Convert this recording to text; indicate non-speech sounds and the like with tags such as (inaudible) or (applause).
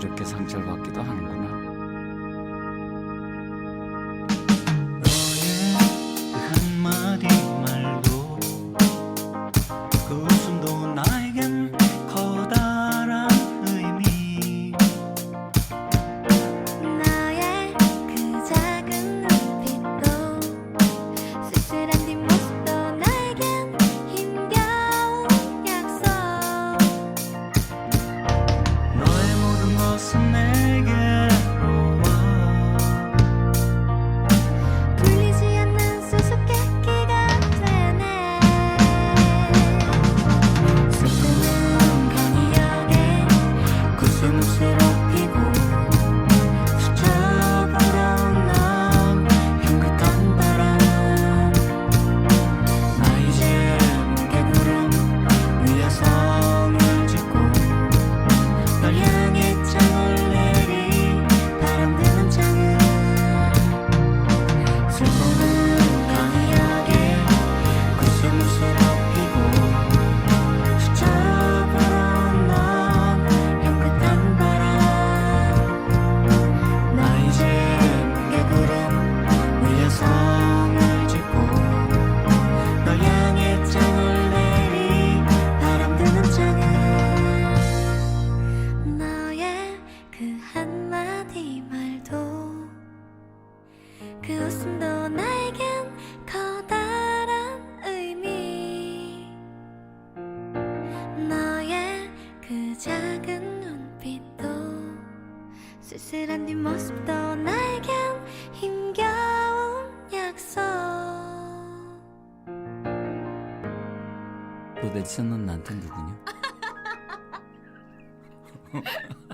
이렇게 상처를 받기도 하는구나. 쓸쓸한 네 모습도 나에겐 힘겨운 약속 도대체 넌 나한테 누구냐? (laughs)